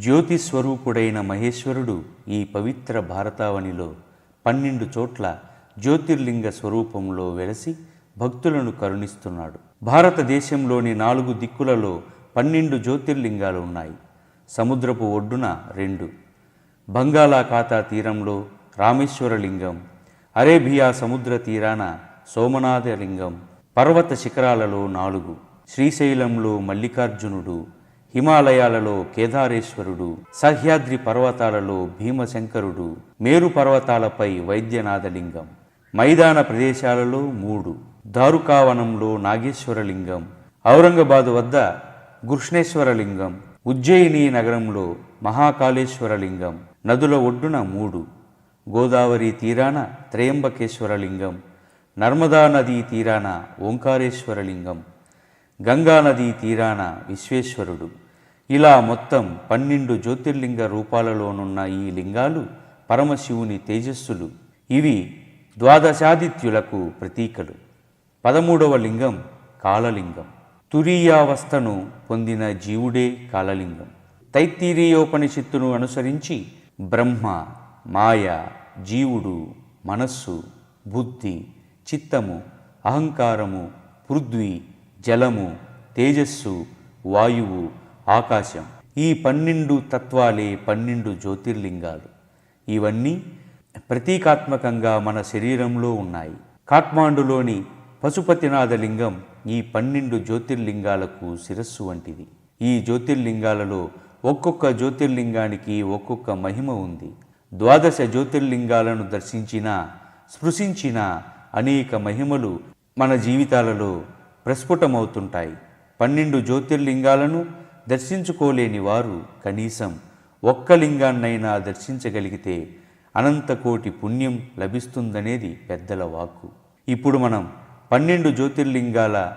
జ్యోతి స్వరూపుడైన మహేశ్వరుడు ఈ పవిత్ర భారతావనిలో పన్నెండు చోట్ల జ్యోతిర్లింగ స్వరూపంలో వెలసి భక్తులను కరుణిస్తున్నాడు. భారతదేశంలోని నాలుగు దిక్కులలో పన్నెండు జ్యోతిర్లింగాలు ఉన్నాయి. సముద్రపు ఒడ్డున రెండు. బంగాళాఖాతా తీరంలో రామేశ్వరలింగం అరేబియా సముద్ర తీరాన సోమనాథలింగం పర్వత శిఖరాలలో నాలుగు. శ్రీశైలంలో మల్లికార్జునుడు హిమాలయాలలో కేదారేశ్వరుడు సహ్యాద్రి పర్వతాలలో భీమశంకరుడు మేరు పర్వతాలపై వైద్యనాథలింగం మైదాన ప్రదేశాలలో మూడు దారుకావనంలో నాగేశ్వరలింగం ఔరంగాబాదు వద్ద కృష్ణేశ్వరలింగం ఉజ్జయిని నగరంలో మహాకాళేశ్వరలింగం నదుల ఒడ్డున మూడు గోదావరి తీరాన త్రయంబకేశ్వరలింగం నర్మదా నదీ తీరాన ఓంకారేశ్వరలింగం గంగా నదీ తీరాన విశ్వేశ్వరుడు. ఇలా మొత్తం పన్నెండు జ్యోతిర్లింగ రూపాలలోనున్న ఈ లింగాలు పరమశివుని తేజస్సులు. ఇవి ద్వాదశాదిత్యులకు ప్రతీకలు. పదమూడవ లింగం కాలలింగం. తురీయావస్థను పొందిన జీవుడే కాలలింగం. తైత్తీరీయోపనిషత్తును అనుసరించి బ్రహ్మ మాయ జీవుడు మనస్సు బుద్ధి చిత్తము అహంకారము పృథ్వీ జలము తేజస్సు వాయువు ఆకాశం. ఈ పన్నెండు తత్వాలే పన్నెండు జ్యోతిర్లింగాలు. ఇవన్నీ ప్రతీకాత్మకంగా మన శరీరంలో ఉన్నాయి. కాట్మాండులోని పశుపతినాథ లింగం ఈ పన్నెండు జ్యోతిర్లింగాలకు శిరస్సు వంటిది. ఈ జ్యోతిర్లింగాలలో ఒక్కొక్క జ్యోతిర్లింగానికి ఒక్కొక్క మహిమ ఉంది. ద్వాదశ జ్యోతిర్లింగాలను దర్శించిన స్పృశించిన అనేక మహిమలు మన జీవితాలలో ప్రస్ఫుటమవుతుంటాయి. పన్నెండు జ్యోతిర్లింగాలను దర్శించుకోలేని వారు కనీసం ఒక్క లింగాన్నైనా దర్శించగలిగితే అనంతకోటి పుణ్యం లభిస్తుందనేది పెద్దల వాక్కు. ఇప్పుడు మనం పన్నెండు జ్యోతిర్లింగాల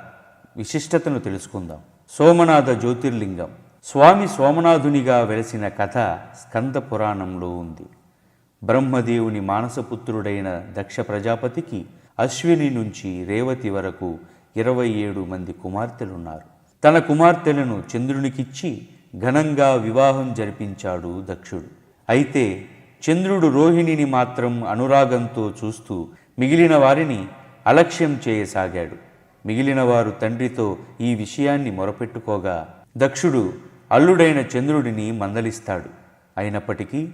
విశిష్టతను తెలుసుకుందాం. సోమనాథ జ్యోతిర్లింగం. స్వామి సోమనాథునిగా వెలసిన కథ స్కంద పురాణంలో ఉంది. బ్రహ్మదేవుని మానసపుత్రుడైన దక్ష ప్రజాపతికి అశ్విని నుంచి రేవతి వరకు ఇరవై ఏడు మంది కుమార్తెలున్నారు. తన కుమార్తెలను చంద్రునికిచ్చి ఘనంగా వివాహం జరిపించాడు దక్షుడు. అయితే చంద్రుడు రోహిణిని మాత్రం అనురాగంతో చూస్తూ మిగిలిన వారిని అలక్ష్యం చేయసాగాడు. మిగిలిన వారు తండ్రితో ఈ విషయాన్ని మొరపెట్టుకోగా దక్షుడు అల్లుడైన చంద్రుడిని మందలిస్తాడు. అయినప్పటికీ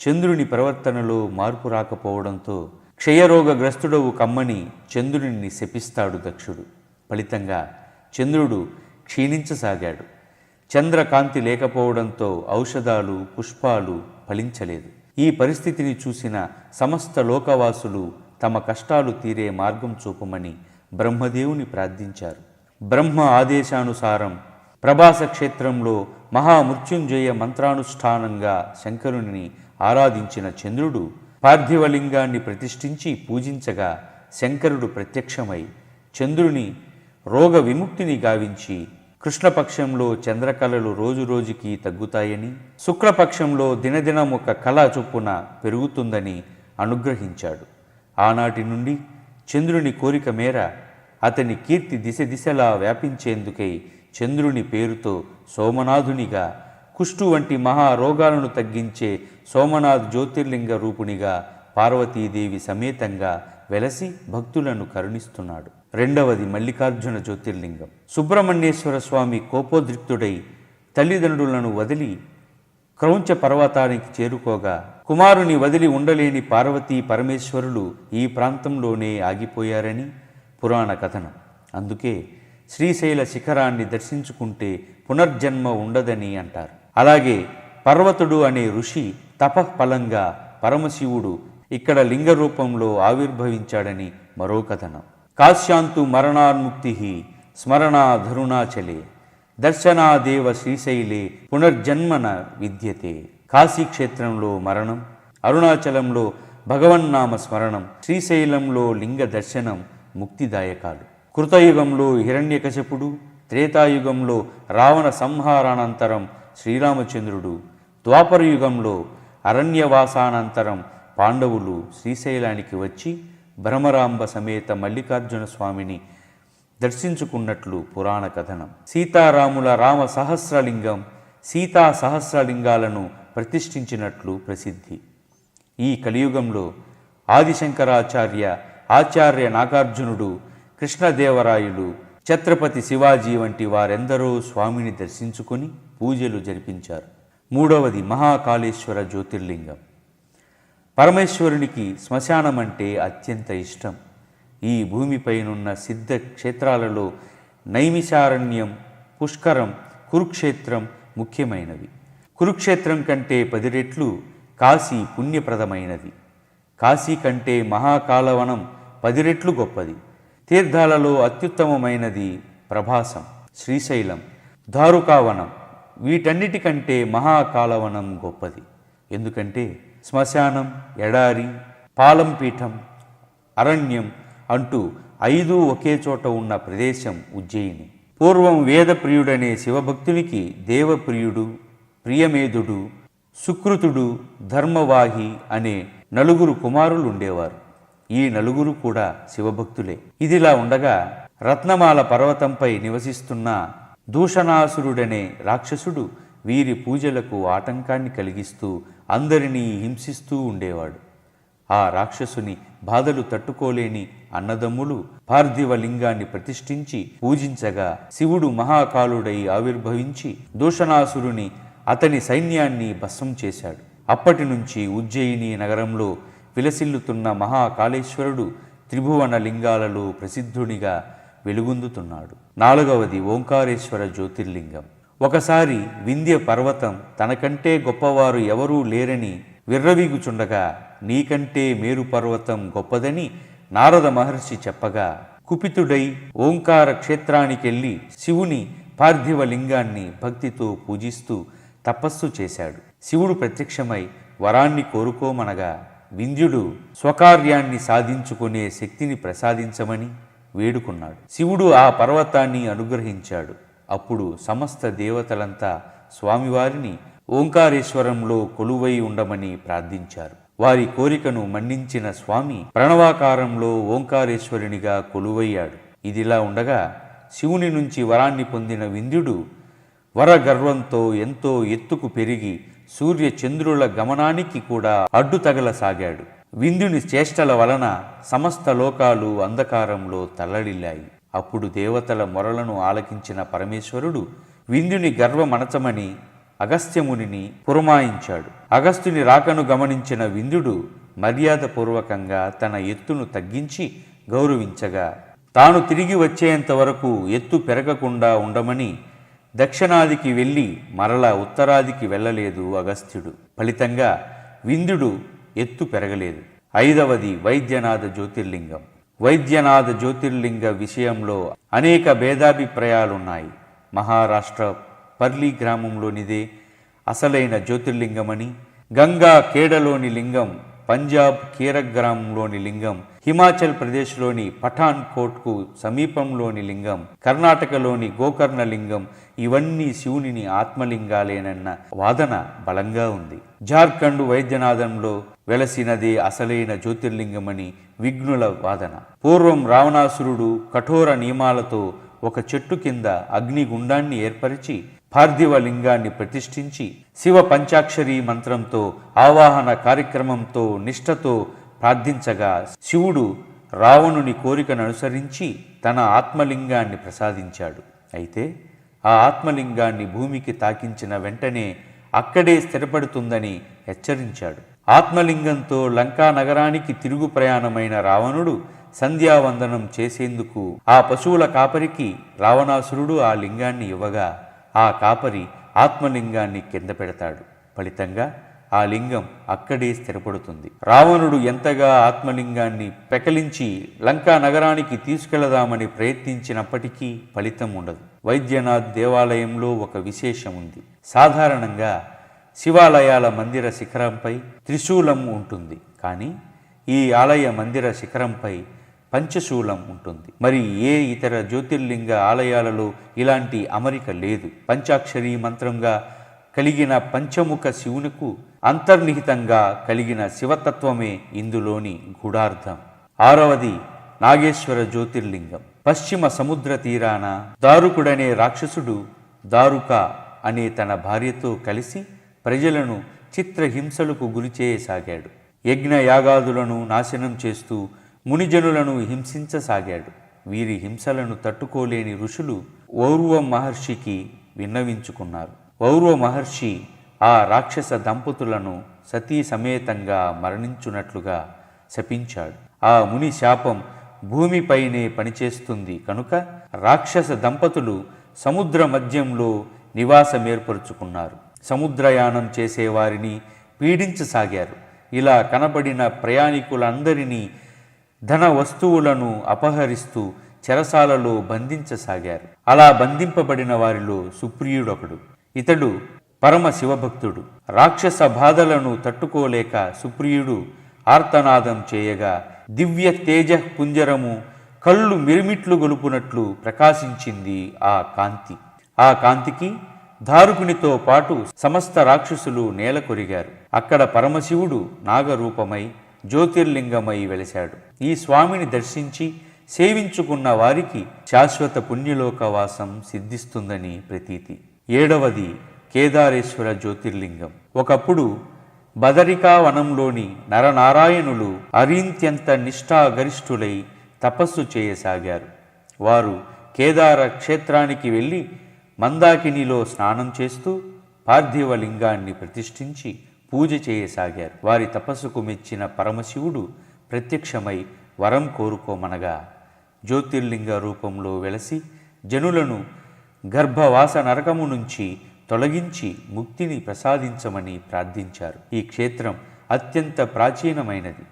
చంద్రుని ప్రవర్తనలో మార్పు రాకపోవడంతో క్షయరోగగ్రస్తుడవు కమ్మని చంద్రుడిని శపిస్తాడు దక్షుడు. ఫలితంగా చంద్రుడు క్షీణించసాగాడు. చంద్రకాంతి లేకపోవడంతో ఔషధాలు పుష్పాలు ఫలించలేదు. ఈ పరిస్థితిని చూసిన సమస్త లోకవాసులు తమ కష్టాలు తీరే మార్గం చూపమని బ్రహ్మదేవుని ప్రార్థించారు. బ్రహ్మ ఆదేశానుసారం ప్రభాస క్షేత్రంలో మహామృత్యుంజయ మంత్రానుష్ఠానంగా శంకరుని ఆరాధించిన చంద్రుడు పార్థివలింగాన్ని ప్రతిష్ఠించి పూజించగా శంకరుడు ప్రత్యక్షమై చంద్రుని రోగ విముక్తిని గావించి కృష్ణపక్షంలో చంద్రకళలు రోజురోజుకి తగ్గుతాయని శుక్లపక్షంలో దినదినం ఒక కళ చొప్పున పెరుగుతుందని అనుగ్రహించాడు. ఆనాటి నుండి చంద్రుని కోరిక మేర అతని కీర్తి దిశ దిశలా వ్యాపించేందుకై చంద్రుని పేరుతో సోమనాథునిగా కుష్టు వంటి మహారోగాలను తగ్గించే సోమనాథ్ జ్యోతిర్లింగ రూపునిగా పార్వతీదేవి సమేతంగా వెలసి భక్తులను కరుణిస్తున్నాడు. రెండవది మల్లికార్జున జ్యోతిర్లింగం. సుబ్రహ్మణ్యేశ్వర స్వామి కోపోద్రిక్తుడై తల్లిదండ్రులను వదిలి క్రౌంచ పర్వతానికి చేరుకోగా కుమారుని వదిలి ఉండలేని పార్వతీ పరమేశ్వరులు ఈ ప్రాంతంలోనే ఆగిపోయారని పురాణ కథనం. అందుకే శ్రీశైల శిఖరాన్ని దర్శించుకుంటే పునర్జన్మ ఉండదని అంటారు. అలాగే పర్వతుడు అనే ఋషి తపఃఫలంగా పరమశివుడు ఇక్కడ లింగ రూపంలో ఆవిర్భవించాడని మరో కథనం. కాశ్యాంతు మరణాన్ముక్తి స్మరణాధరుణాచలే దర్శనాదేవ శ్రీశైలే పునర్జన్మన విద్యతే. కాశీక్షేత్రంలో మరణం అరుణాచలంలో భగవన్నామ స్మరణం శ్రీశైలంలో లింగ దర్శనం ముక్తిదాయకాలు. కృతయుగంలో హిరణ్యకశపుడు త్రేతాయుగంలో రావణ సంహారానంతరం శ్రీరామచంద్రుడు ద్వాపరయుగంలో అరణ్యవాసానంతరం పాండవులు శ్రీశైలానికి వచ్చి భ్రమరాంబ సమేత మల్లికార్జున స్వామిని దర్శించుకున్నట్లు పురాణ కథనం. సీతారాముల రామ సహస్రలింగం సీతా సహస్రలింగాలను ప్రతిష్ఠించినట్లు ప్రసిద్ధి. ఈ కలియుగంలో ఆదిశంకరాచార్య ఆచార్య నాగార్జునుడు కృష్ణదేవరాయులు ఛత్రపతి శివాజీ వంటి వారెందరో స్వామిని దర్శించుకొని పూజలు జరిపించారు. మూడవది మహాకాళేశ్వర జ్యోతిర్లింగం. పరమేశ్వరునికి శ్మశానం అంటే అత్యంత ఇష్టం. ఈ భూమిపైనున్న సిద్ధ క్షేత్రాలలో నైమిషారణ్యం పుష్కరం కురుక్షేత్రం ముఖ్యమైనవి. కురుక్షేత్రం కంటే పది రెట్లు కాశీ పుణ్యప్రదమైనది. కాశీ కంటే మహాకాలవనం పది రెట్లు గొప్పది. తీర్థాలలో అత్యుత్తమమైనది ప్రభాసం శ్రీశైలం దారుకావనం వీటన్నిటికంటే మహాకాలవనం గొప్పది. ఎందుకంటే శ్మశానం ఎడారి పాలంపీఠం అరణ్యం అంటూ ఐదు ఒకే చోట ఉన్న ప్రదేశం ఉజ్జయిని. పూర్వం వేదప్రియుడనే శివభక్తునికి దేవప్రియుడు ప్రియమేధుడు సుకృతుడు ధర్మవాహి అనే నలుగురు కుమారులు ఉండేవారు ఈ నలుగురు కూడా శివభక్తులే. ఇదిలా ఉండగా రత్నమాల పర్వతంపై నివసిస్తున్న దూషణాసురుడనే రాక్షసుడు వీరి పూజలకు ఆటంకాన్ని కలిగిస్తూ అందరినీ హింసిస్తూ ఉండేవాడు. ఆ రాక్షసుని బాధలు తట్టుకోలేని అన్నదమ్ములు పార్థివలింగాన్ని ప్రతిష్ఠించి పూజించగా శివుడు మహాకాలుడై ఆవిర్భవించి దూషణాసురుని అతని సైన్యాన్ని భస్మం చేశాడు. అప్పటి నుంచి ఉజ్జయిని నగరంలో విలసిల్లుతున్న మహాకాళేశ్వరుడు త్రిభువన లింగాలలో ప్రసిద్ధునిగా వెలుగొందుతున్నాడు. నాలుగవది ఓంకారేశ్వర జ్యోతిర్లింగం. ఒకసారి వింధ్య పర్వతం తనకంటే గొప్పవారు ఎవరూ లేరని విర్రవీగుచుండగా నీకంటే మేరు పర్వతం గొప్పదని నారద మహర్షి చెప్పగా కుపితుడై ఓంకార క్షేత్రానికెళ్ళి శివుని పార్థివ లింగాన్ని భక్తితో పూజిస్తూ తపస్సు చేశాడు. శివుడు ప్రత్యక్షమై వరాన్ని కోరుకోమనగా వింధ్యుడు స్వకార్యాన్ని సాధించుకునే శక్తిని ప్రసాదించమని వేడుకున్నాడు. శివుడు ఆ పర్వతాన్ని అనుగ్రహించాడు. అప్పుడు సమస్త దేవతలంతా స్వామివారిని ఓంకారేశ్వరంలో కొలువై ఉండమని ప్రార్థించారు. వారి కోరికను మన్నించిన స్వామి ప్రణవాకారంలో ఓంకారేశ్వరునిగా కొలువయ్యాడు. ఇదిలా ఉండగా శివుని నుంచి వరాన్ని పొందిన వింధ్యుడు వరగర్వంతో ఎంతో ఎత్తుకు పెరిగి సూర్య చంద్రుల గమనానికి కూడా అడ్డు తగలసాగాడు. వింధ్యుని చేష్టల వలన సమస్త లోకాలు అంధకారంలో తల్లడిల్లాయి. అప్పుడు దేవతల మొరలను ఆలకించిన పరమేశ్వరుడు వింధ్యుని గర్వమణచమని అగస్త్యమునిని పురమాయించాడు. అగస్త్యుని రాకను గమనించిన వింధ్యుడు మర్యాదపూర్వకంగా తన ఎత్తును తగ్గించి గౌరవించగా తాను తిరిగి వచ్చేంత వరకు ఎత్తు పెరగకుండా ఉండమని దక్షిణాదికి వెళ్ళి మరల ఉత్తరాదికి వెళ్ళలేదు అగస్త్యుడు. ఫలితంగా వింధ్యుడు ఎత్తు పెరగలేదు. ఐదవది వైద్యనాథ జ్యోతిర్లింగం. వైద్యనాథ జ్యోతిర్లింగ విషయంలో అనేక భేదాభిప్రాయాలున్నాయి. మహారాష్ట్ర పర్లీ గ్రామంలోనిదే అసలైన జ్యోతిర్లింగమని గంగా కేడలోని లింగం పంజాబ్ కీరక్ గ్రామంలోని లింగం హిమాచల్ ప్రదేశ్లోని పఠాన్ కోట్కు సమీపంలోని లింగం కర్ణాటకలోని గోకర్ణ లింగం ఇవన్నీ శివునిని ఆత్మలింగాలేనన్న వాదన బలంగా ఉంది. జార్ఖండ్ వైద్యనాథంలో వెలసినదే అసలైన జ్యోతిర్లింగమని విఘ్నుల వాదన. పూర్వం రావణాసురుడు కఠోర నియమాలతో ఒక చెట్టు కింద అగ్నిగుండాన్ని ఏర్పరిచి పార్థివ లింగాన్ని ప్రతిష్ఠించి శివ పంచాక్షరీ మంత్రంతో ఆవాహన కార్యక్రమంతో నిష్ఠతో ప్రార్థించగా శివుడు రావణుని కోరికను అనుసరించి తన ఆత్మలింగాన్ని ప్రసాదించాడు. అయితే ఆ ఆత్మలింగాన్ని భూమికి తాకించిన వెంటనే అక్కడే స్థిరపడుతుందని హెచ్చరించాడు. ఆత్మలింగంతో లంకా నగరానికి తిరుగు ప్రయాణమైన రావణుడు సంధ్యావందనం చేసేందుకు ఆ పశువుల కాపరికి రావణాసురుడు ఆ లింగాన్ని ఇవ్వగా ఆ కాపరి ఆత్మలింగాన్ని కింద పెడతాడు. ఫలితంగా ఆ లింగం అక్కడే స్థిరపడుతుంది. రావణుడు ఎంతగా ఆత్మలింగాన్ని పెకలించి లంకా నగరానికి తీసుకెళదామని ప్రయత్నించినప్పటికీ ఫలితం ఉండదు. వైద్యనాథ్ దేవాలయంలో ఒక విశేషం ఉంది. సాధారణంగా శివాలయాల మందిర శిఖరంపై త్రిశూలం ఉంటుంది. కానీ ఈ ఆలయ మందిర శిఖరంపై పంచశూలం ఉంటుంది. మరి ఏ ఇతర జ్యోతిర్లింగ ఆలయాలలో ఇలాంటి అమరిక లేదు? పంచాక్షరీ మంత్రంగా కలిగిన పంచముఖ శివునకు అంతర్నిహితంగా కలిగిన శివతత్వమే ఇందులోని గూఢార్థం ఆరవది నాగేశ్వర జ్యోతిర్లింగం. పశ్చిమ సముద్ర తీరాన దారుకుడనే రాక్షసుడు దారుక అనే తన భార్యతో కలిసి ప్రజలను చిత్రహింసలకు గురిచేయసాగాడు. యజ్ఞయాగాదులను నాశనం చేస్తూ మునిజనులను హింసించసాగాడు. వీరి హింసలను తట్టుకోలేని ఋషులు ఔర్వ మహర్షికి విన్నవించుకున్నారు. ఔర్వ మహర్షి ఆ రాక్షస దంపతులను సతీ సమేతంగా మరణించున్నట్లుగా శపించాడు. ఆ ముని శాపం భూమిపైనే పనిచేస్తుంది కనుక రాక్షస దంపతులు సముద్ర మధ్యంలో నివాసం ఏర్పరుచుకున్నారు సముద్రయానం చేసేవారిని పీడించసాగారు. ఇలా కనబడిన ప్రయాణికులందరినీ ధన వస్తువులను అపహరిస్తూ చెరసాలలో బంధించసాగారు. అలా బంధింపబడిన వారిలో సుప్రియుడొకడు. ఇతడు పరమ శివభక్తుడు. రాక్షస బాధలను తట్టుకోలేక సుప్రియుడు ఆర్తనాదం చేయగా దివ్య తేజ పుంజరము కళ్ళు మిరిమిట్లు గొలుపునట్లు ప్రకాశించింది ఆ కాంతి. ఆ కాంతికి దారుకునితో పాటు సమస్త రాక్షసులు నేల కొరిగారు అక్కడ పరమశివుడు నాగరూపమై జ్యోతిర్లింగమై వెలిశాడు. ఈ స్వామిని దర్శించి సేవించుకున్న వారికి శాశ్వత పుణ్యలోకవాసం సిద్ధిస్తుందని ప్రతీతి. ఏడవది కేదారేశ్వర జ్యోతిర్లింగం. ఒకప్పుడు బదరికా వనంలోని నరనారాయణులు అరింత్యంత నిష్ఠాగరిష్ఠులై తపస్సు చేయసాగారు. వారు కేదార క్షేత్రానికి వెళ్ళి మందాకినిలో స్నానం చేస్తూ పార్థివ లింగాన్ని ప్రతిష్ఠించి పూజ చేయసాగారు. వారి తపస్సుకు మెచ్చిన పరమశివుడు ప్రత్యక్షమై వరం కోరుకోమనగా జ్యోతిర్లింగ రూపంలో వెలసి జనులను గర్భవాస నరకము నుంచి తొలగించి ముక్తిని ప్రసాదించమని ప్రార్థించారు. ఈ క్షేత్రం అత్యంత ప్రాచీనమైనది.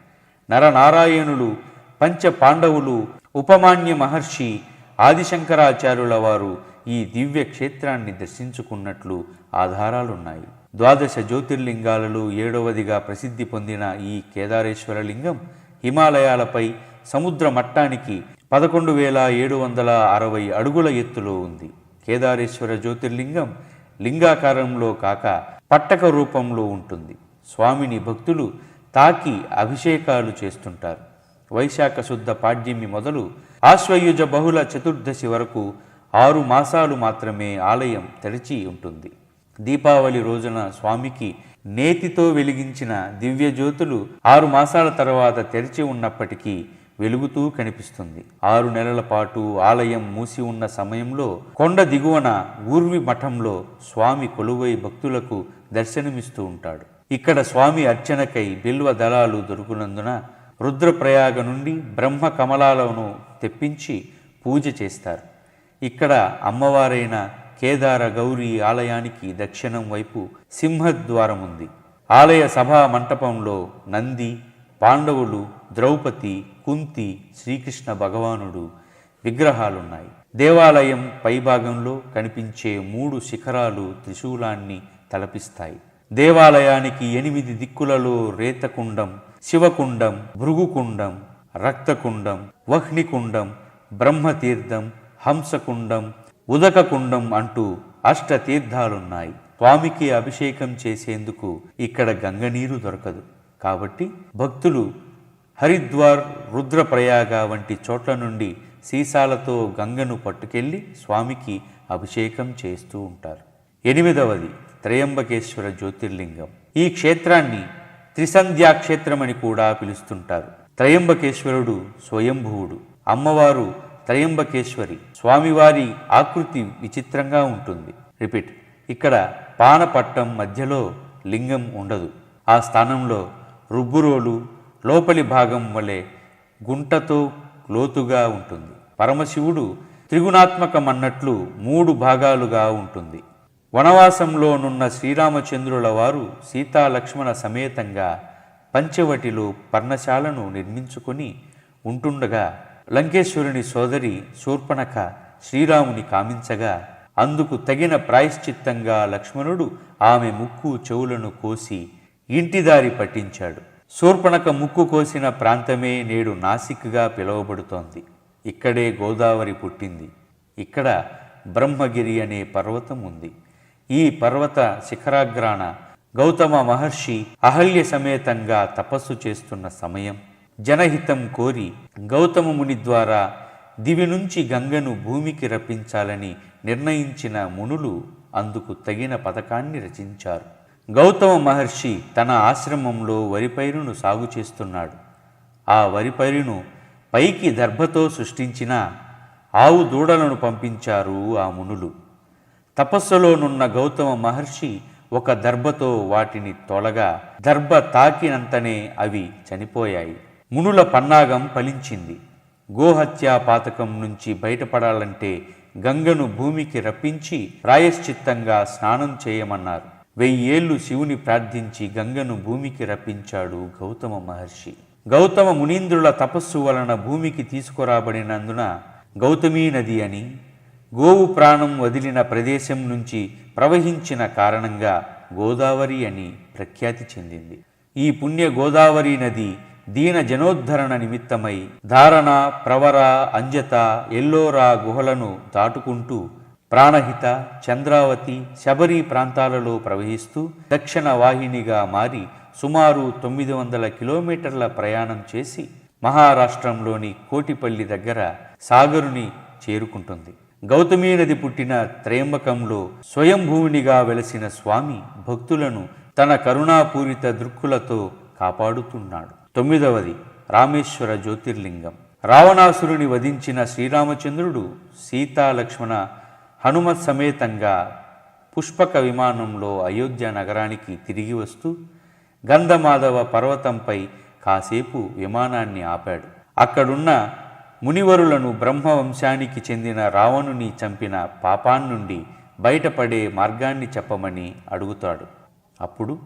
నరనారాయణులు పంచ పాండవులు ఉపమాన్య మహర్షి ఆదిశంకరాచార్యుల వారు ఈ దివ్య క్షేత్రాన్ని దర్శించుకున్నట్లు ఆధారాలున్నాయి. ద్వాదశ జ్యోతిర్లింగాలలో ఏడవదిగా ప్రసిద్ధి పొందిన ఈ కేదారేశ్వర లింగం హిమాలయాలపై సముద్ర మట్టానికి పదకొండు వేల ఏడు వందల అరవై అడుగుల ఎత్తులో ఉంది. కేదారేశ్వర జ్యోతిర్లింగం లింగాకారంలో కాక పట్టక రూపంలో ఉంటుంది. స్వామిని భక్తులు తాకి అభిషేకాలు చేస్తుంటారు. వైశాఖ శుద్ధ పాడ్యమి మొదలు ఆశ్వయుజ బహుళ చతుర్దశి వరకు ఆరు మాసాలు మాత్రమే ఆలయం తెరిచి ఉంటుంది. దీపావళి రోజున స్వామికి నేతితో వెలిగించిన దివ్య జ్యోతులు ఆరు మాసాల తర్వాత తెరిచి ఉన్నప్పటికీ వెలుగుతూ కనిపిస్తుంది. ఆరు నెలల పాటు ఆలయం మూసి ఉన్న సమయంలో కొండ దిగువన ఊర్వి మఠంలో స్వామి కొలువై భక్తులకు దర్శనమిస్తూ ఉంటాడు. ఇక్కడ స్వామి అర్చనకై బిల్వ దళాలు దొరుకునందున రుద్రప్రయాగ నుండి బ్రహ్మ కమలాలను తెప్పించి పూజ చేస్తారు. ఇక్కడ అమ్మవారైన కేదార గౌరీ ఆలయానికి దక్షిణం వైపు సింహద్వారం ఉంది. ఆలయ సభా మంటపంలో నంది పాండవులు ద్రౌపది కుంతి శ్రీకృష్ణ భగవానుడు విగ్రహాలున్నాయి. దేవాలయం పైభాగంలో కనిపించే మూడు శిఖరాలు త్రిశూలాన్ని తలపిస్తాయి. దేవాలయానికి ఎనిమిది దిక్కులలో రేతకుండం శివకుండం భృగుకుండం రక్తకుండం వహ్నికుండం బ్రహ్మతీర్థం హంసకుండం ఉదకకుండం అంటూ అష్ట తీర్థాలున్నాయి స్వామికి అభిషేకం చేసేందుకు ఇక్కడ గంగనీరు దొరకదు. కాబట్టి భక్తులు హరిద్వార్ రుద్రప్రయాగ వంటి చోట్ల నుండి సీసాలతో గంగను పట్టుకెళ్ళి స్వామికి అభిషేకం చేస్తూ ఉంటారు. ఎనిమిదవది త్రయంబకేశ్వర జ్యోతిర్లింగం. ఈ క్షేత్రాన్ని త్రిసంధ్యా క్షేత్రమని కూడా పిలుస్తుంటారు. త్రయంబకేశ్వరుడు స్వయంభువుడు. అమ్మవారు త్రయంబకేశ్వరి స్వామివారి ఆకృతి విచిత్రంగా ఉంటుంది. రిపీట్. ఇక్కడ పానపట్టం మధ్యలో లింగం ఉండదు. ఆ స్థానంలో రుబ్బురోలు లోపలి భాగం వలె గుంటతో లోతుగా ఉంటుంది. పరమశివుడు త్రిగుణాత్మకమన్నట్లు మూడు భాగాలుగా ఉంటుంది. వనవాసంలోనున్న శ్రీరామచంద్రుల వారు సీతాలక్ష్మణ సమేతంగా పంచవటిలో పర్ణశాలను నిర్మించుకొని ఉంటుండగా లంకేశ్వరుని సోదరి శూర్పణఖ శ్రీరాముని కామించగా అందుకు తగిన ప్రాయశ్చిత్తంగా లక్ష్మణుడు ఆమె ముక్కు చెవులను కోసి ఇంటిదారి పట్టించాడు. శూర్పణక ముక్కు కోసిన ప్రాంతమే నేడు నాసిక్గా పిలువబడుతోంది. ఇక్కడే గోదావరి పుట్టింది. ఇక్కడ బ్రహ్మగిరి అనే పర్వతం ఉంది. ఈ పర్వత శిఖరాగ్రాన గౌతమ మహర్షి అహల్య సమేతంగా తపస్సు చేస్తున్న సమయం. జనహితం కోరి గౌతమ ముని ద్వారా దివి నుంచి గంగను భూమికి రప్పించాలని నిర్ణయించిన మునులు అందుకు తగిన పథకాన్ని రచించారు. గౌతమ మహర్షి తన ఆశ్రమంలో వరి పైరును సాగు చేస్తున్నాడు. ఆ వరి పైరును పైకి దర్భతో సృష్టించిన ఆవు దూడలను పంపించారు ఆ మునులు. తపస్సులోనున్న గౌతమ మహర్షి ఒక దర్భతో వాటిని తొలగా దర్భ తాకినంతనే అవి చనిపోయాయి. మునుల పన్నాగం ఫలించింది. గోహత్యా పాతకం నుంచి బయటపడాలంటే గంగను భూమికి రప్పించి ప్రాయశ్చిత్తంగా స్నానం చేయమన్నారు. వెయ్యేళ్ళు శివుని ప్రార్థించి గంగను భూమికి రప్పించాడు గౌతమ మహర్షి. గౌతమ మునీంద్రుల తపస్సు వలన భూమికి తీసుకురాబడినందున గౌతమీ నది అని గోవు ప్రాణం వదిలిన ప్రదేశం నుంచి ప్రవహించిన కారణంగా గోదావరి అని ప్రఖ్యాతి చెందింది. ఈ పుణ్య గోదావరి నది దీన జనోద్ధరణ నిమిత్తమై ధారణ ప్రవర అంజత ఎల్లోరా గుహలను దాటుకుంటూ ప్రాణహిత చంద్రావతి శబరి ప్రాంతాలలో ప్రవహిస్తూ దక్షిణ వాహినిగా మారి సుమారు తొమ్మిది వందల కిలోమీటర్ల ప్రయాణం చేసి మహారాష్ట్రంలోని కోటిపల్లి దగ్గర సాగరుని చేరుకుంటుంది. గౌతమీ నది పుట్టిన త్రయంబకంలో స్వయంభూమినిగా వెలసిన స్వామి భక్తులను తన కరుణాపూరిత దృక్కులతో కాపాడుతున్నాడు. తొమ్మిదవది రామేశ్వర జ్యోతిర్లింగం. రావణాసురుని వధించిన శ్రీరామచంద్రుడు సీతా లక్ష్మణ హనుమత్ సమేతంగా పుష్పక విమానంలో అయోధ్య నగరానికి తిరిగి వస్తూ గంధమాధవ పర్వతంపై కాసేపు విమానాన్ని ఆపాడు. అక్కడున్న మునివరులను బ్రహ్మవంశానికి చెందిన రావణుని చంపిన పాపాన్నుండి బయటపడే మార్గాన్ని చెప్పమని అడుగుతాడు. అప్పుడు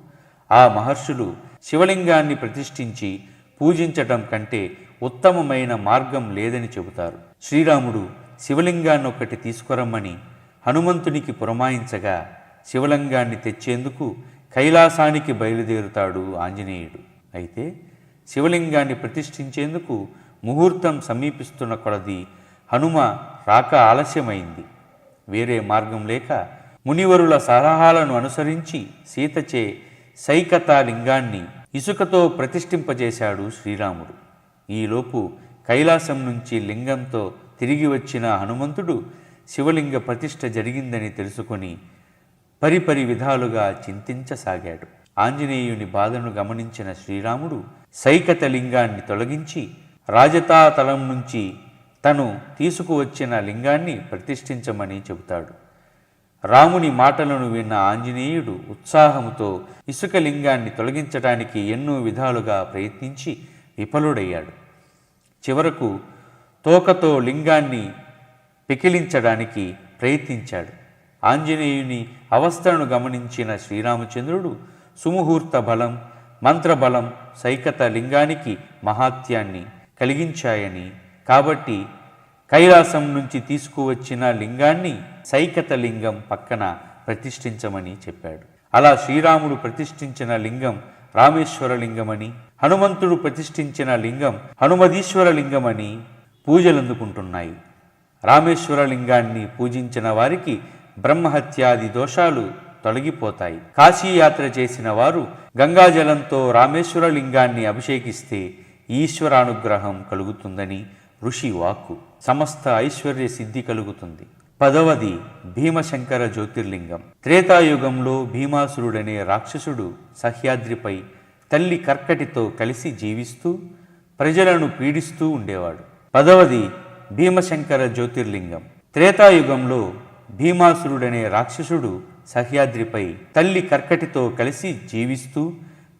ఆ మహర్షులు శివలింగాన్ని ప్రతిష్ఠించి పూజించటం కంటే ఉత్తమమైన మార్గం లేదని చెబుతారు. శ్రీరాముడు శివలింగాన్ని ఒకటి తీసుకురమ్మని హనుమంతునికి పురమాయించగా శివలింగాన్ని తెచ్చేందుకు కైలాసానికి బయలుదేరుతాడు ఆంజనేయుడు. అయితే శివలింగాన్ని ప్రతిష్ఠించేందుకు ముహూర్తం సమీపిస్తున్న కొలది హనుమ రాక ఆలస్యమైంది. వేరే మార్గం లేక మునివరుల సలహాలను అనుసరించి సీతచే సైకతా లింగాన్ని ఇసుకతో ప్రతిష్ఠింపజేశాడు శ్రీరాముడు. ఈలోపు కైలాసం నుంచి లింగంతో తిరిగి వచ్చిన హనుమంతుడు శివలింగ ప్రతిష్ఠ జరిగిందని తెలుసుకొని పరిపరి విధాలుగా చింతించసాగాడు. ఆంజనేయుని బాధను గమనించిన శ్రీరాముడు సైకత లింగాన్ని తొలగించి రాజతాతలం నుంచి తను తీసుకువచ్చిన లింగాన్ని ప్రతిష్ఠించమని చెబుతాడు. రాముని మాటలను విన్న ఆంజనేయుడు ఉత్సాహంతో ఇసుక లింగాన్ని తొలగించడానికి ఎన్నో విధాలుగా ప్రయత్నించి విఫలుడయ్యాడు. చివరకు తోకతో లింగాన్ని పికిలించడానికి ప్రయత్నించాడు. ఆంజనేయుని అవస్థను గమనించిన శ్రీరామచంద్రుడు సుముహూర్త బలం మంత్రబలం సైకత లింగానికి మహాత్యాన్ని కలిగించాయని కాబట్టి కైలాసం నుంచి తీసుకువచ్చిన లింగాన్ని సైకత లింగం పక్కన ప్రతిష్ఠించమని చెప్పాడు. అలా శ్రీరాముడు ప్రతిష్ఠించిన లింగం రామేశ్వర లింగమని హనుమంతుడు ప్రతిష్ఠించిన లింగం హనుమదీశ్వర లింగమని పూజలందుకుంటున్నాయి. రామేశ్వర లింగాన్ని పూజించిన వారికి బ్రహ్మహత్యాది దోషాలు తొలగిపోతాయి. కాశీయాత్ర చేసిన వారు గంగాజలంతో రామేశ్వర లింగాన్ని అభిషేకిస్తే ఈశ్వరానుగ్రహం కలుగుతుందని ఋషి వాక్కు సమస్త ఐశ్వర్య సిద్ధి కలుగుతుంది. పదవది భీమశంకర జ్యోతిర్లింగం. త్రేతాయుగంలో భీమాసురుడనే రాక్షసుడు సహ్యాద్రిపై తల్లి కర్కటితో కలిసి జీవిస్తూ ప్రజలను పీడిస్తూ ఉండేవాడు. పదవది భీమశంకర జ్యోతిర్లింగం. త్రేతాయుగంలో భీమాసురుడనే రాక్షసుడు సహ్యాద్రిపై తల్లి కర్కటితో కలిసి జీవిస్తూ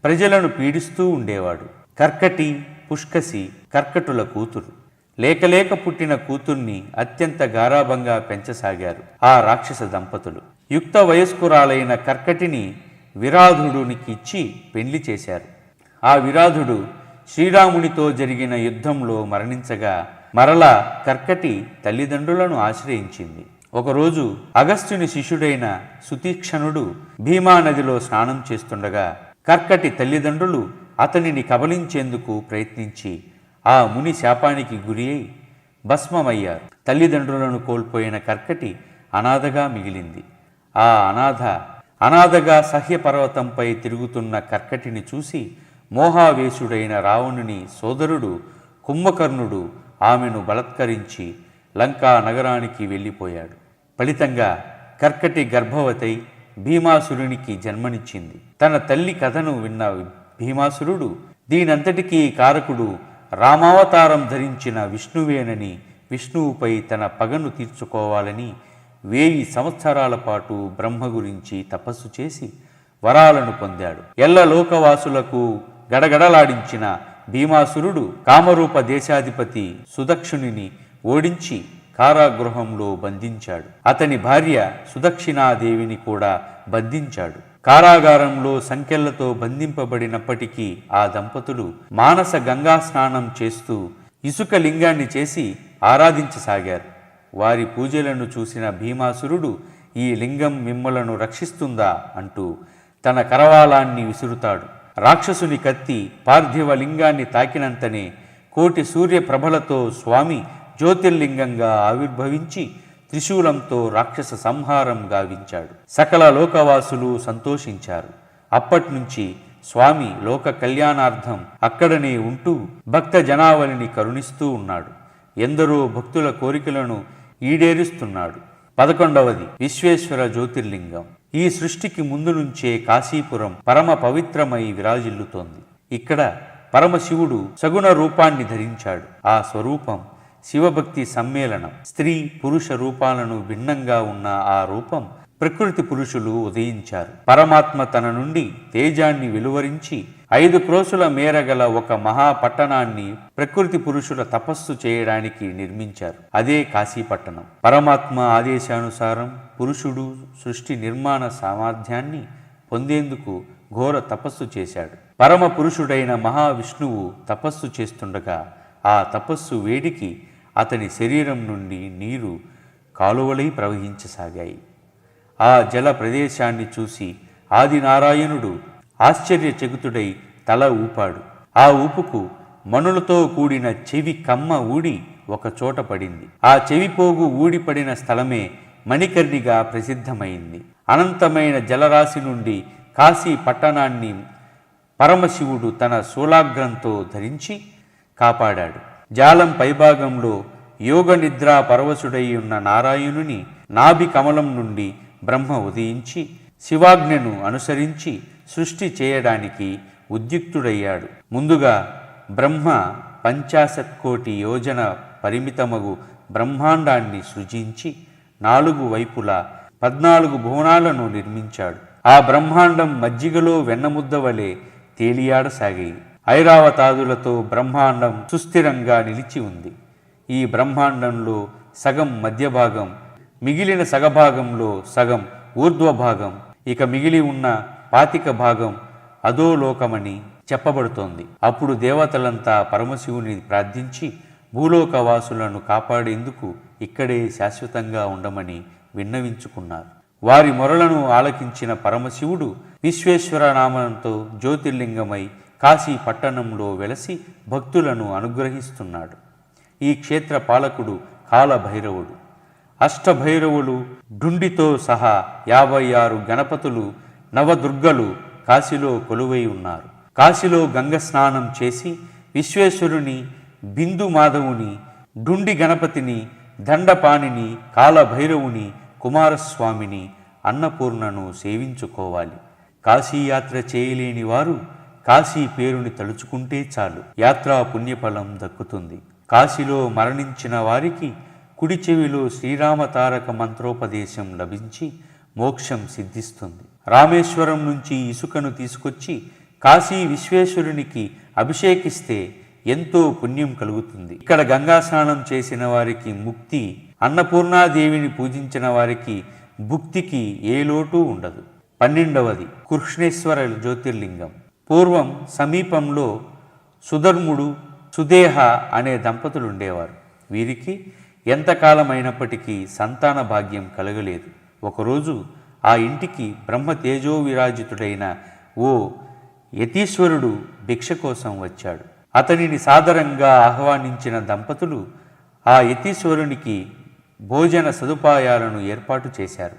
ప్రజలను పీడిస్తూ ఉండేవాడు. కర్కటి పుష్కసి కర్కటుల కూతురు. లేకలేక పుట్టిన కూతుర్ని అత్యంత గారాభంగా పెంచసాగారు ఆ రాక్షస దంపతులు. యుక్త వయస్కురాలైన కర్కటిని విరాధుడునికి ఇచ్చి పెళ్ళి చేశారు. ఆ విరాధుడు శ్రీరామునితో జరిగిన యుద్ధంలో మరణించగా మరలా కర్కటి తల్లిదండ్రులను ఆశ్రయించింది. ఒకరోజు అగస్త్యుని శిష్యుడైన సుతీక్షణుడు భీమానదిలో స్నానం చేస్తుండగా కర్కటి తల్లిదండ్రులు అతనిని కబలించేందుకు ప్రయత్నించి ఆ ముని శాపానికి గురి అయి భస్మమయ్యారు. తల్లిదండ్రులను కోల్పోయిన కర్కటి అనాథగా మిగిలింది. ఆ అనాథ అనాథగా సహ్యపర్వతంపై తిరుగుతున్న కర్కటిని చూసి మోహావేశుడైన రావణుని సోదరుడు కుంభకర్ణుడు ఆమెను బలత్కరించి లంకా నగరానికి వెళ్ళిపోయాడు. ఫలితంగా కర్కటి గర్భవతై భీమాసురునికి జన్మనిచ్చింది. తన తల్లి కథను విన్న భీమాసురుడు దీనంతటికీ కారకుడు రామావతారం ధరించిన విష్ణువేనని విష్ణువుపై తన పగను తీర్చుకోవాలని వేయి సంవత్సరాల పాటు బ్రహ్మ గురించి తపస్సు చేసి వరాలను పొందాడు. ఎల్ల లోకవాసులకు గడగడలాడించిన భీమాసురుడు కామరూప దేశాధిపతి సుదక్షునిని ఓడించి కారాగృహంలో బంధించాడు. అతని భార్య సుదక్షిణాదేవిని కూడా బంధించాడు. కారాగారంలో సంఖ్యలతో బంధింపబడినప్పటికీ ఆ దంపతులు మానస గంగా స్నానం చేస్తూ ఇసుక లింగాన్ని చేసి ఆరాధించసాగారు. వారి పూజలను చూసిన భీమాసురుడు ఈ లింగం మిమ్మలను రక్షిస్తుందా? అంటూ తన కరవాలాన్ని విసురుతాడు. రాక్షసుని కత్తి పార్థివ లింగాన్ని తాకినంతనే కోటి సూర్య ప్రభలతో స్వామి జ్యోతిర్లింగంగా ఆవిర్భవించి త్రిశూలంతో రాక్షస సంహారం గావించాడు. సకల లోకవాసులు సంతోషించారు. అప్పట్నుంచి స్వామి లోక కళ్యాణార్థం అక్కడనే ఉంటూ భక్త జనావళిని కరుణిస్తూ ఉన్నాడు. ఎందరో భక్తుల కోరికలను ఈడేరుస్తున్నాడు. పదకొండవది విశ్వేశ్వర జ్యోతిర్లింగం. ఈ సృష్టికి ముందు నుంచే కాశీపురం పరమ పవిత్రమై విరాజిల్లుతోంది. ఇక్కడ పరమశివుడు సగుణ రూపాన్ని ధరించాడు. ఆ స్వరూపం శివభక్తి సమ్మేళనం. స్త్రీ పురుష రూపాలను భిన్నంగా ఉన్న ఆ రూపం ప్రకృతి పురుషులు ఉదయించారు. పరమాత్మ తన నుండి తేజాన్ని వెలువరించి ఐదు క్రోసుల మేరగల ఒక మహాపట్టణాన్ని ప్రకృతి పురుషుల తపస్సు చేయడానికి నిర్మించారు. అదే కాశీపట్టణం. పరమాత్మ ఆదేశానుసారం పురుషుడు సృష్టి నిర్మాణ సామర్థ్యాన్ని పొందేందుకు ఘోర తపస్సు చేశాడు. పరమ పురుషుడైన మహావిష్ణువు తపస్సు చేస్తుండగా ఆ తపస్సు వేడికి అతని శరీరం నుండి నీరు కాలువలై ప్రవహించసాగాయి. ఆ జల ప్రదేశాన్ని చూసి ఆదినారాయణుడు ఆశ్చర్యచకితుడై తల ఊపాడు. ఆ ఊపుకు మనులతో కూడిన చెవి కమ్మ ఊడి ఒకచోట పడింది. ఆ చెవిపోగు ఊడిపడిన స్థలమే మణికర్ణిగా ప్రసిద్ధమైంది. అనంతమైన జలరాశి నుండి కాశీ పట్టణాన్ని పరమశివుడు తన శూలాగ్రంతో ధరించి కాపాడాడు. జాలం పైభాగంలో యోగ నిద్రా పరవశుడై ఉన్న నారాయణుని నాభి కమలం నుండి బ్రహ్మ ఉదయించి శివాజ్ఞను అనుసరించి సృష్టి చేయడానికి ఉద్యుక్తుడయ్యాడు. ముందుగా బ్రహ్మ పంచాశత్ కోటి యోజన పరిమితమగు బ్రహ్మాండాన్ని సృజించి నాలుగు వైపులా పద్నాలుగు భువనాలను నిర్మించాడు. ఆ బ్రహ్మాండం మజ్జిగలో వెన్నముద్ద వలె తేలియాడసాగాయి. ఐరావతాదులతో బ్రహ్మాండం సుస్థిరంగా నిలిచి ఉంది. ఈ బ్రహ్మాండంలో సగం మధ్య భాగం మిగిలిన సగభాగంలో సగం ఊర్ధ్వభాగం ఇక మిగిలి ఉన్న పాతిక భాగం అధోలోకమని చెప్పబడుతోంది. అప్పుడు దేవతలంతా పరమశివుని ప్రార్థించి భూలోకవాసులను కాపాడేందుకు ఇక్కడే శాశ్వతంగా ఉండమని విన్నవించుకున్నారు. వారి మొరలను ఆలకించిన పరమశివుడు విశ్వేశ్వర నామంతో జ్యోతిర్లింగమై కాశీ పట్టణంలో వెలసి భక్తులను అనుగ్రహిస్తున్నాడు. ఈ క్షేత్ర పాలకుడు కాలభైరవుడు. అష్టభైరవులు ఢుండితో సహా యాభై ఆరు గణపతులు నవదుర్గలు కాశీలో కొలువై ఉన్నారు. కాశీలో గంగ స్నానం చేసి విశ్వేశ్వరుని బిందు మాధవుని ఢుండి గణపతిని దండపాణిని కాలభైరవుని కుమారస్వామిని అన్నపూర్ణను సేవించుకోవాలి. కాశీయాత్ర చేయలేని వారు కాశీ పేరుని తలుచుకుంటే చాలు. యాత్రా పుణ్యఫలం దక్కుతుంది. కాశీలో మరణించిన వారికి కుడి చెవిలో శ్రీరామ తారక మంత్రోపదేశం లభించి మోక్షం సిద్ధిస్తుంది. రామేశ్వరం నుంచి ఇసుకను తీసుకొచ్చి కాశీ విశ్వేశ్వరునికి అభిషేకిస్తే ఎంతో పుణ్యం కలుగుతుంది. ఇక్కడ గంగా స్నానం చేసిన వారికి ముక్తి అన్నపూర్ణాదేవిని పూజించిన వారికి భుక్తికి ఏ లోటు ఉండదు. పన్నెండవది కృష్ణేశ్వర జ్యోతిర్లింగం. పూర్వం సమీపంలో సుధర్ముడు సుదేహ అనే దంపతులు ఉండేవారు వీరికి ఎంతకాలమైనప్పటికీ సంతాన భాగ్యం కలగలేదు. ఒకరోజు ఆ ఇంటికి బ్రహ్మ తేజో విరాజితుడైన ఓ యతీశ్వరుడు భిక్ష కోసం వచ్చాడు. అతనిని సాదరంగా ఆహ్వానించిన దంపతులు ఆ యతీశ్వరునికి భోజన సదుపాయాలను ఏర్పాటు చేశారు.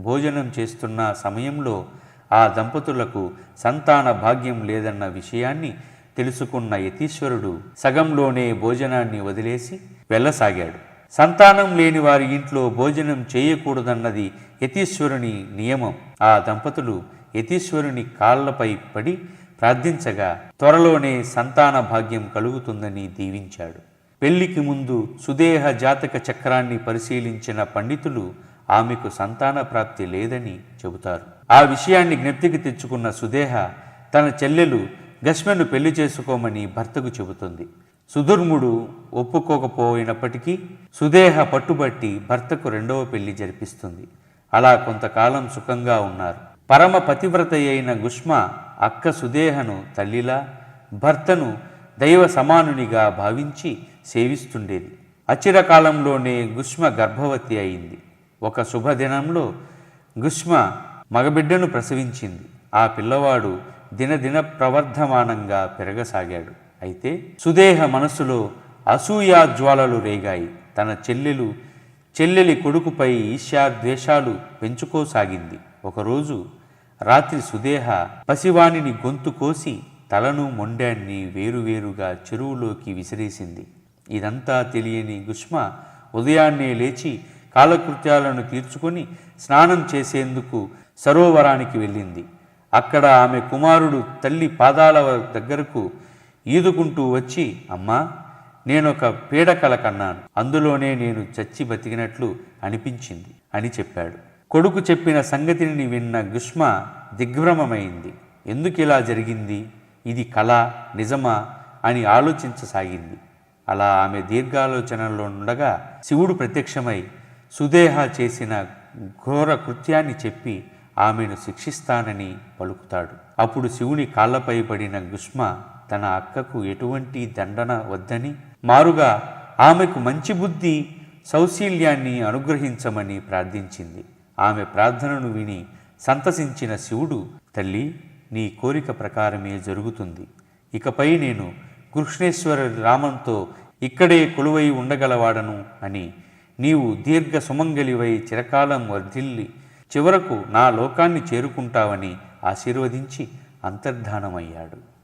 భోజనం చేస్తున్న సమయంలో ఆ దంపతులకు సంతాన భాగ్యం లేదన్న విషయాన్ని తెలుసుకున్న యతీశ్వరుడు సగంలోనే భోజనాన్ని వదిలేసి వెళ్ళసాగాడు. సంతానం లేని వారి ఇంట్లో భోజనం చేయకూడదన్నది యతీశ్వరుని నియమం. ఆ దంపతులు యతీశ్వరుని కాళ్ళపై పడి ప్రార్థించగా త్వరలోనే సంతాన భాగ్యం కలుగుతుందని దీవించాడు. పెళ్ళికి ముందు సుదేహ జాతక చక్రాన్ని పరిశీలించిన పండితులు ఆమెకు సంతాన ప్రాప్తి లేదని చెబుతారు. ఆ విషయాన్ని జ్ఞప్తికి తెచ్చుకున్న సుదేహ తన చెల్లెలు గష్మెను పెళ్ళి చేసుకోమని భర్తకు చెబుతుంది. సుదుర్ముడు ఒప్పుకోకపోయినప్పటికీ సుదేహ పట్టుబట్టి భర్తకు రెండవ పెళ్ళి జరిపిస్తుంది. అలా కొంతకాలం సుఖంగా ఉన్నారు. పరమ పతివ్రత అయిన గుష్మ అక్క సుదేహను తల్లిలా భర్తను దైవ సమానునిగా భావించి సేవిస్తుండేది. అచిరకాలంలోనే గుష్మ గర్భవతి అయింది. ఒక శుభదినంలో గుష్మ మగబిడ్డను ప్రసవించింది. ఆ పిల్లవాడు దినదిన ప్రవర్ధమానంగా పెరగసాగాడు. అయితే సుదేహ మనసులో అసూయాజ్వాలలు రేగాయి. తన చెల్లెలు చెల్లెలి కొడుకుపై ఈర్ష్యాద్వేషాలు పెంచుకోసాగింది. ఒకరోజు రాత్రి సుదేహ పసివానిని గొంతు కోసి తలను మొండాన్ని వేరువేరుగా చెరువులోకి విసిరేసింది. ఇదంతా తెలియని గుష్మ ఉదయాన్నే లేచి కాలకృత్యాలను తీర్చుకొని స్నానం చేసేందుకు సరోవరానికి వెళ్ళింది. అక్కడ ఆమె కుమారుడు తల్లి పాదాల దగ్గరకు ఈదుకుంటూ వచ్చి అమ్మా నేనొక పీడకల కన్నాను. అందులోనే నేను చచ్చి బతికినట్లు అనిపించింది అని చెప్పాడు. కొడుకు చెప్పిన సంగతిని విన్న గుష్మ దిగ్భ్రమమైంది. ఎందుకు ఇలా జరిగింది? ఇది కళ నిజమా? అని ఆలోచించసాగింది. అలా ఆమె దీర్ఘాలోచనలో ఉండగా శివుడు ప్రత్యక్షమై సుదేహ చేసిన ఘోర కృత్యాన్ని చెప్పి ఆమెను శిక్షిస్తానని పలుకుతాడు. అప్పుడు శివుని కాళ్ళపై పడిన గుష్మ తన అక్కకు ఎటువంటి దండన వద్దని మారుగా ఆమెకు మంచి బుద్ధి సౌశీల్యాన్ని అనుగ్రహించమని ప్రార్థించింది. ఆమె ప్రార్థనను విని సంతసించిన శివుడు తల్లి నీ కోరిక ప్రకారమే జరుగుతుంది. ఇకపై నేను కృష్ణేశ్వర రామంతో ఇక్కడే కొలువై ఉండగలవాడను అని నీవు దీర్ఘ సుమంగలివై చిరకాలం వర్ధిల్లి చివరకు నా లోకాన్ని చేరుకుంటావని ఆశీర్వదించి అంతర్ధానమయ్యాడు.